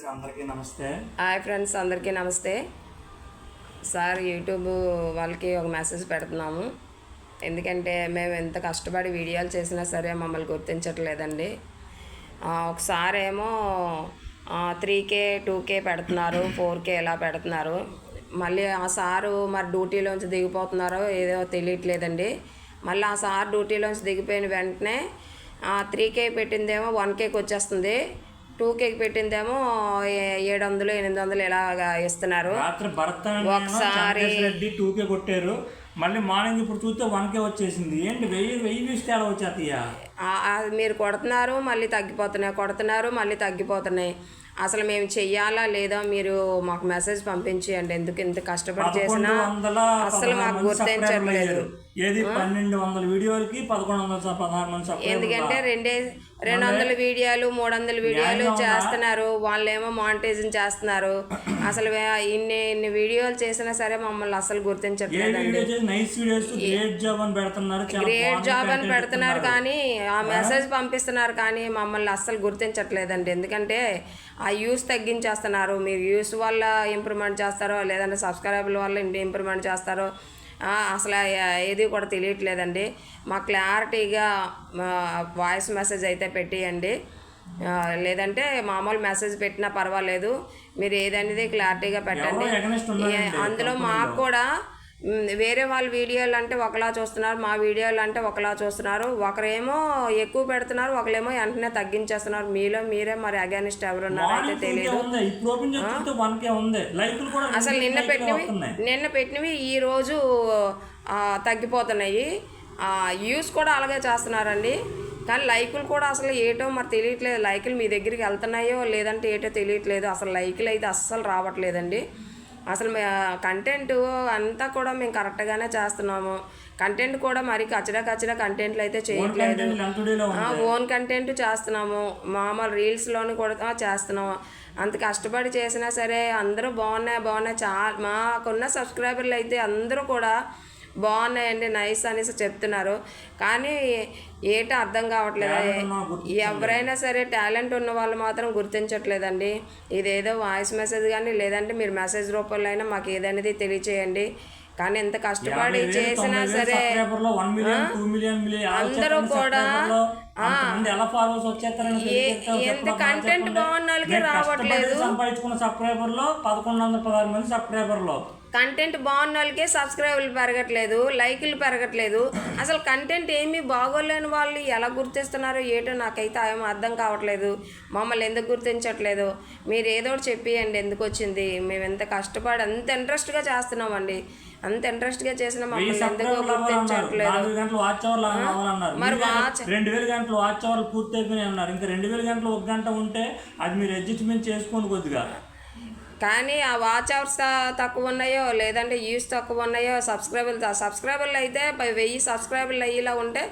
Friends అందరికీ నమస్తే. Hi friends అందరికీ నమస్తే. సార్ యూట్యూబ్ వాళ్ళకి ఒక మెసేజ్ పెడుతున్నాము. ఎందుకంటే మేము ఎంత కష్టపడి వీడియోలు చేసినా సరే మమ్మల్ని గుర్తించట్లేదండి. ఒకసారి ఏమో త్రీ కే టూ కే పెడుతున్నారు ఫోర్ కే ఇలా పెడుతున్నారు. మళ్ళీ ఆ సారు మరి డ్యూటీలోంచి దిగిపోతున్నారో ఏదో తెలియట్లేదండి. మళ్ళీ ఆ సార్ డ్యూటీలోంచి దిగిపోయిన వెంటనే త్రీ కే పెట్టిందేమో వన్ కేకి వచ్చేస్తుంది. టూ కేకి పెట్టిందేమో ఏడు వందలు ఎనిమిది వందలు ఇలాగా ఇస్తున్నారు. రాత్రి భరత్ ఒకసారి- రెడ్డి టూకే కొట్టారు. మళ్ళీ మార్నింగ్ ఇప్పుడు చూస్తే వన్ కే వచ్చేసింది. ఏంటి వెయ్యి వెయ్యి వ్యూస్ తేడా వచ్చేస్తాయా? మీరు కొడుతున్నారు మళ్ళీ తగ్గిపోతున్నాయి కొడుతున్నారు మళ్ళీ తగ్గిపోతున్నాయి. అసలు మేము చెయ్యాలా లేదా మీరు మాకు మెసేజ్ పంపించేయండి. ఎందుకు ఇంత కష్టపడి చేసినా అసలు మాకు గుర్తించట్లేదు. ఏది? పన్నెండు వందల వీడియోలకి పదకొండు వందల పదహారు మంది ఎందుకంటే రెండే రెండు వందల వీడియోలు మూడు వందల వీడియోలు చేస్తున్నారు. వాళ్ళేమో మానిటైజన్ చేస్తున్నారు. అసలు ఇన్ని ఇన్ని వీడియోలు చేసినా సరే మమ్మల్ని అసలు ఏ గుర్తించట్లేదు వీడియో చేసి నైస్ వీడియోస్ గ్రేట్ జాబ్ అని పెడుతున్నారు. గ్రేట్ జాబ్ అని పెడుతున్నారు. కానీ ఆ మెసేజ్ పంపిస్తున్నారు కానీ మమ్మల్ని అస్సలు గుర్తించట్లేదండి ఎందుకంటే ఆ యూస్ తగ్గించేస్తున్నారు. మీరు యూస్ వల్ల ఇంప్రూవ్మెంట్ చేస్తారో లేదంటే సబ్స్క్రైబర్ల వల్ల ఇంప్రూవ్మెంట్ చేస్తారో అసలు ఏది కూడా తెలియట్లేదండి. మా క్లారిటీగా వాయిస్ మెసేజ్ అయితే పెట్టియండి. లేదంటే మామూలు మెసేజ్ పెట్టినా పర్వాలేదు. మీరు ఏదనేది క్లారిటీగా పెట్టండి. అందులో మాకు కూడా వేరే వాళ్ళ వీడియోలు అంటే ఒకలా చూస్తున్నారు మా వీడియోలు అంటే ఒకలా చూస్తున్నారు. ఒకరేమో ఎక్కువ పెడుతున్నారు ఒకరేమో వెంటనే తగ్గించేస్తున్నారు. మీలో మీరే మరి అగేనిస్ట్ ఎవరున్నారో అయితే తెలియదు 2K ఉంది ఇప్పుడు ఓపెన్ చేసి చూస్తే వన్ కే ఉంది లైకులు కూడా అసలు నిన్న పెట్టినవి. నిన్న పెట్టినవి ఈ రోజు తగ్గిపోతున్నాయి. యూస్ కూడా అలాగే చేస్తున్నారండి. కానీ లైకులు కూడా అసలు ఏటో మరి తెలియట్లేదు. లైకులు మీ దగ్గరికి వెళ్తున్నాయో లేదంటే ఏటో తెలియట్లేదు. అసలు లైకులు అయితే అస్సలు రావట్లేదండి. అసలు కంటెంట్ అంతా కూడా మేము కరెక్ట్గానే చేస్తున్నాము. కంటెంట్ కూడా మరి కచ్చడా కచ్చడా కంటెంట్లు అయితే చేయట్లేదు. ఓన్ కంటెంట్ చేస్తున్నాము. మామూలు రీల్స్లోని కూడా చేస్తున్నాము. అంత కష్టపడి చేసినా సరే అందరూ బాగున్నాయి బాగున్నాయి. చా మాకున్న సబ్స్క్రైబర్లు అయితే అందరూ కూడా బాగున్నాయండి నైస్ అనేసి చెప్తున్నారు. కానీ ఏటో అర్థం కావట్లేదు? ఎవరైనా సరే టాలెంట్ ఉన్న వాళ్ళు మాత్రం గుర్తించట్లేదండి. ఇదేదో వాయిస్ మెసేజ్ కానీ లేదంటే మీరు మెసేజ్ రూపంలో అయినా మాకు ఏదనేది తెలియచేయండి. కానీ ఎంత కష్టపడి చేసినా సరే అందరూ కూడా, ఎంత. కంటెంట్. బాగున్న వాళ్ళకి రావట్లేదు. సంపాదించుకున్న సబ్స్క్రైబర్లో పదకొండు వందల పదహారు మంది సబ్స్క్రైబర్లో కంటెంట్ బాగున్న వాళ్ళకే సబ్స్క్రైబర్లు పెరగట్లేదు లైకులు పెరగట్లేదు. అసలు కంటెంట్ ఏమీ బాగోలేని వాళ్ళు ఎలా గుర్తిస్తున్నారో ఏటో నాకైతే ఏమో అర్థం కావట్లేదు. మమ్మల్ని ఎందుకు గుర్తించట్లేదు? మీరు ఏదో ఒకటి చెప్పియండి ఎందుకు వచ్చింది? మేము ఎంత కష్టపడి అంత ఇంట్రెస్ట్గా చేస్తున్నామండి. అంత ఇంట్రెస్ట్గా చేసిన మమ్మల్ని ఎందుకు గుర్తించట్లేదు? వాచ్ మరి రెండు వేల గంటలు వాచ్ అవర్లు పూర్తి అయిపోయినాయి అన్నారు. ఇంకా రెండు వేల గంటలు ఒక గంట ఉంటే అది మీరు అడ్జస్ట్మెంట్ చేసుకోండి కొద్దిగా కానీ ఆ వాచ్ అవర్స్ తక్కువ ఉన్నాయో లేదంటే వ్యూస్ తక్కువ ఉన్నాయో సబ్స్క్రైబర్లు సబ్స్క్రైబర్లు అయితే వెయ్యి సబ్స్క్రైబర్లు అయ్యేలా ఉంటే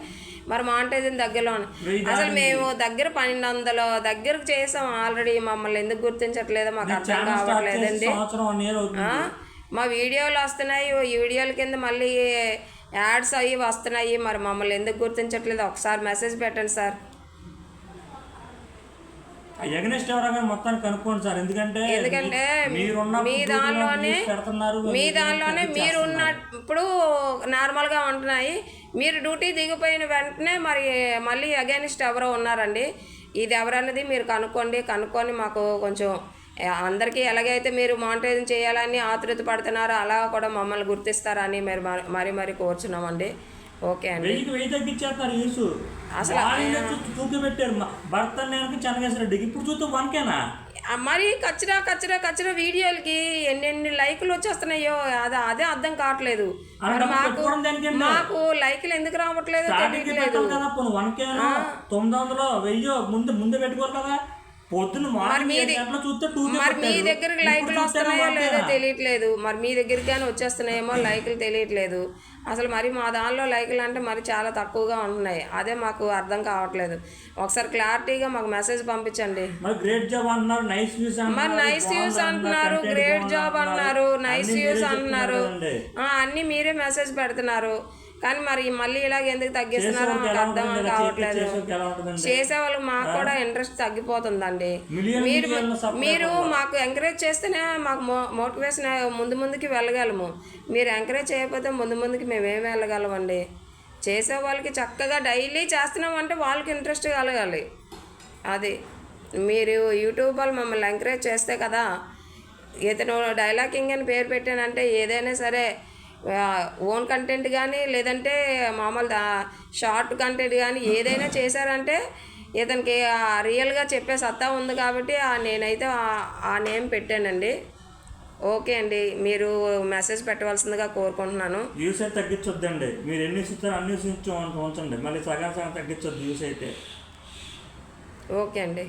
మరి మాంటేజన్ దగ్గరలో అసలు మేము దగ్గర పన్నెండు వందలు దగ్గరకు చేసాం ఆల్రెడీ మమ్మల్ని ఎందుకు గుర్తించట్లేదో మాకు అర్థం కావట్లేదండి? మా వీడియోలు వస్తున్నాయి ఈ వీడియోల కింద మళ్ళీ యాడ్స్ అవి వస్తున్నాయి మరి మమ్మల్ని ఎందుకు గుర్తించట్లేదు? ఒకసారి మెసేజ్ పెట్టండి సార్. ఎగనెస్ట్ ఎవరైనా మొత్తాన్ని కనుక్కోండి సార్. ఎందుకంటే ఎందుకంటే మీ దానిలోనే మీ దానిలోనే మీరు ఉన్నప్పుడు నార్మల్గా ఉంటున్నాయి. మీరు డ్యూటీ దిగిపోయిన వెంటనే మరి మళ్ళీ అగైనిస్ట్ ఎవరో ఉన్నారండి. ఇది ఎవరన్నది మీరు కనుక్కోండి. కనుక్కొని మాకు కొంచెం అందరికీ ఎలాగైతే మీరు మానిటైజింగ్ చేయాలని ఆతృత పడుతున్నారో అలా కూడా మమ్మల్ని గుర్తిస్తారని మరి మరి మరి కోరుచున్నామండి. ఓకే అండి. వెయ్యికి వెయ్యి తగ్గించేస్తున్నారు యూస్. అసలు అసలు తూకి పెట్టారు. మ- భర్త నేను చెన్నకేశ్వర రెడ్డికి ఇప్పుడు చూస్తే వన్కేనా మరి కచ్చరా కచ్చరా కచ్చరా వీడియోలకి ఎన్నెన్ని లైకులు వచ్చేస్తున్నాయో అదే అదే అర్థం కావట్లేదు. మాకు? మాకు లైకులు ఎందుకు రావట్లేదో తెలియట్లేదు తొమ్మిది వందలు వెయ్యో ముందు ముందే పెట్టుకోరు కదా? మార్నింగ్ చూస్తే టూ మరి మీ దగ్గరికి లైకులు వస్తున్నాయో లేదో తెలియట్లేదు. మరి మీ దగ్గరికి కానీ వచ్చేస్తున్నాయేమో లైకులు తెలియట్లేదు. అసలు మరి మా దానిలో లైకులు అంటే మరి చాలా తక్కువగా ఉంటున్నాయి. అదే మాకు అర్థం కావట్లేదు. ఒకసారి క్లారిటీగా మాకు మెసేజ్ పంపించండి. మరి గ్రేట్ జాబ్ అంటున్నారు నైస్ వ్యూస్ మరి నైస్ వ్యూస్ అంటున్నారు గ్రేట్ జాబ్ అన్నారు నైస్ వ్యూస్ అంటున్నారు. అన్నీ మీరే మెసేజ్ పెడుతున్నారు. కానీ మరి మళ్ళీ ఇలాగ ఎందుకు తగ్గిస్తున్నారో మాకు అర్థం కావట్లేదు. చేసే వాళ్ళకి మాకు కూడా ఇంట్రెస్ట్ తగ్గిపోతుందండి. మీరు మీరు మాకు ఎంకరేజ్ చేస్తేనే మాకు మో మోటివేషన్ ముందు ముందుకి వెళ్ళగలము. మీరు ఎంకరేజ్ చేయకపోతే ముందు ముందుకి మేమేం వెళ్ళగలమండి? చేసే వాళ్ళకి చక్కగా డైలీ చేస్తున్నామంటే వాళ్ళకి ఇంట్రెస్ట్ కలగాలి. అది. మీరు యూట్యూబ్ వాళ్ళు మమ్మల్ని ఎంకరేజ్ చేస్తే కదా ఇతను డైలాగింగ్ అని పేరు పెట్టానంటే ఏదైనా సరే ఓన్ కంటెంట్ కానీ లేదంటే మామూలు షార్ట్ కంటెంట్ కానీ ఏదైనా చేశారంటే ఇతనికి రియల్గా చెప్పే సత్తా ఉంది కాబట్టి నేనైతే ఆ- నేమ్ పెట్టానండి. ఓకే అండి మీరు మెసేజ్ పెట్టవలసిందిగా కోరుకుంటున్నాను. వ్యూస్ అయితే తగ్గించొద్దండి. మీరు ఎన్ని ఇస్తారో అన్ని ఉంచు ఉంచండి మళ్ళీ సగం సగం తగ్గించొద్దు వ్యూస్ అయితే. ఓకే అండి.